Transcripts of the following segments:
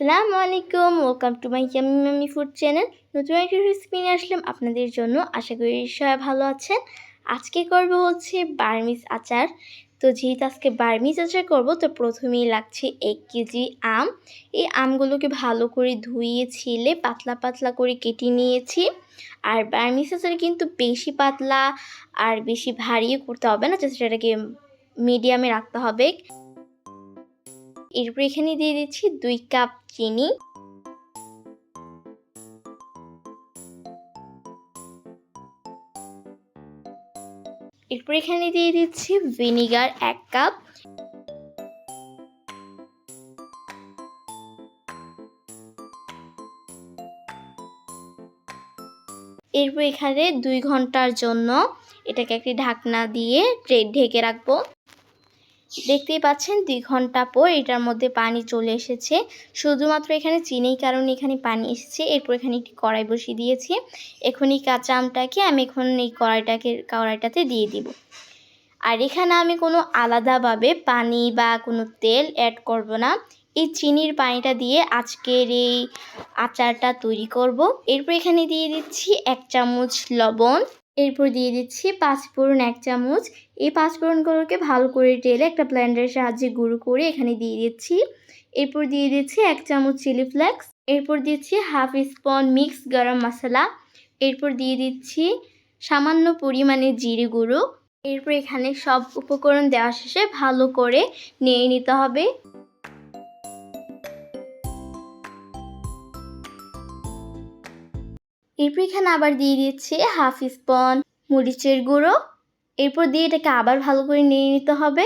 আসসালামু আলাইকুম welcome to my yummy mummy food channel নতুন একটা রেসিপি নিয়ে আসলাম আপনাদের জন্য। আশা করি সবাই ভালো আছেন। আজকে করব হচ্ছে বার্মিস আচার। তো যেহেতু আজকে বার্মিস আচার করব, তো প্রথমেই লাগছে এক কেজি আম। এই আমগুলোকে ভালো করে ধুইয়ে ছিলে, পাতলা পাতলা করে কেটে নিয়েছি। আর বার্মিস আচার কিন্তু বেশি পাতলা আর বেশি ভারীও করতে হবে না, জাস্ট এটাকে মিডিয়ামে রাখতে হবে। এরপর এখানে দিয়ে দিচ্ছি দুই কাপ চিনি। এরপর এখানে দিয়ে দিচ্ছি ভিনিগার এক কাপ। এরপর এখানে দুই ঘণ্টার জন্য এটাকে একটি ঢাকনা দিয়ে ঢেকে রাখব। দেখতেই পাচ্ছেন দুই ঘণ্টা পর এটার মধ্যে পানি চলে এসেছে। শুধুমাত্র এখানে চিনির কারণে এখানে পানি এসেছে। এরপর এখানে একটি কড়াই বসিয়ে দিয়েছি। এখন এই কাঁচা আমটাকে আমি এখন এই কড়াইটাকে, কড়াইটাতে দিয়ে দিব। আর এখানে আমি কোনো আলাদাভাবে পানি বা কোনো তেল অ্যাড করব না। এই চিনির পানিটা দিয়ে আজকের এই আচারটা তৈরি করব। এরপর এখানে দিয়ে দিচ্ছি এক চামচ লবণ। এরপর দিয়ে দিচ্ছি পাঁচফোড়ন এক চামচ। এই পাঁচফোড়নগুলোকে ভালো করে টেলে একটা ব্লেন্ডারের সাহায্যে গুঁড়ো করে এখানে দিয়ে দিচ্ছি। এরপর দিয়ে দিচ্ছি এক চামচ চিলি ফ্লেক্স এরপর দিচ্ছি হাফ স্পন মিক্স গরম মশলা এরপর দিয়ে দিচ্ছি সামান্য পরিমাণে জিরে গুঁড়ো। এরপর এখানে সব উপকরণ দেওয়া শেষে ভালো করে নিয়ে নিতে হবে। এরপর এখানে আবার দিয়ে দিচ্ছি হাফ স্পন, মরিচের গুঁড়ো। এরপর দিয়ে এটাকে আবার ভালো করে নিয়ে নিতে হবে।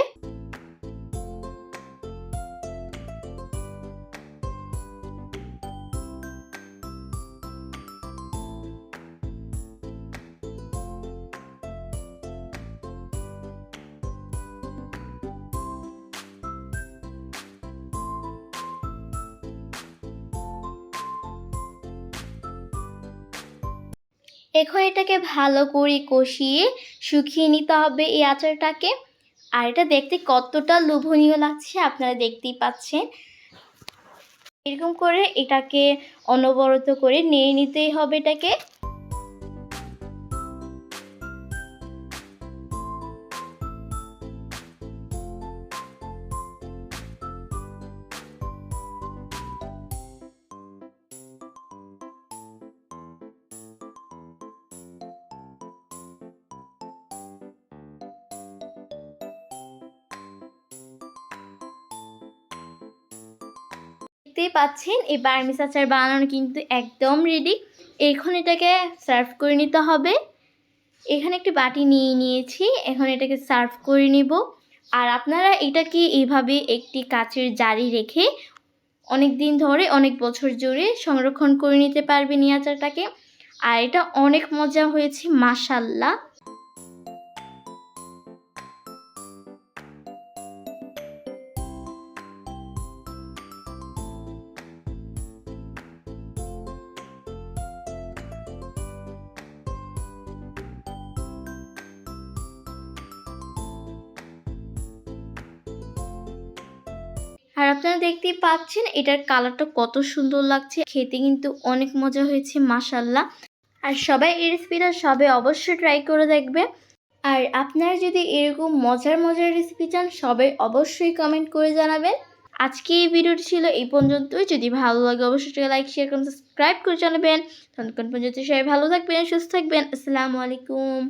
এখন এটাকে ভালো করে কষিয়ে শুকিয়ে নিতে হবে এই আচারটাকে। আর এটা দেখতে কতটা লোভনীয় লাগছে, আপনারা দেখতেই পাচ্ছেন। এরকম করে এটাকে অনবরত করে নিয়ে নিতেই হবে এটাকে। দেখতেই পাচ্ছেন, এই বার্মিস আচার বানানো কিন্তু একদম রেডি এখন এটাকে সার্ভ করে নিতে হবে। এখানে একটি বাটি নিয়ে নিয়েছি, এখন এটাকে সার্ভ করে নিব। আর আপনারা এটাকে এইভাবে একটি কাচের জারি রেখে অনেক দিন ধরে, অনেক বছর জুড়ে সংরক্ষণ করে নিতে পারবেন এই আচারটাকে। আর এটা অনেক মজা হয়েছে মাসাল্লাহ আর আপনারা দেখতেই পাচ্ছেন, এটার কালারটা কত সুন্দর লাগছে। খেতে কিন্তু অনেক মজা হয়েছে মাসাল্লাহ আর সবাই এই রেসিপিটা সবাই অবশ্যই ট্রাই করে দেখবে আর আপনারা যদি এরকম মজার মজার রেসিপি চান, সবাই অবশ্যই কমেন্ট করে জানাবেন। আজকে এই ভিডিওটি ছিল এই পর্যন্তই। যদি ভালো লাগে, অবশ্যই লাইক শেয়ার করুন সাবস্ক্রাইব করে জানাবেন। তখন পর্যন্ত সবাই ভালো থাকবেন, সুস্থ থাকবেন। আসসালামু আলাইকুম।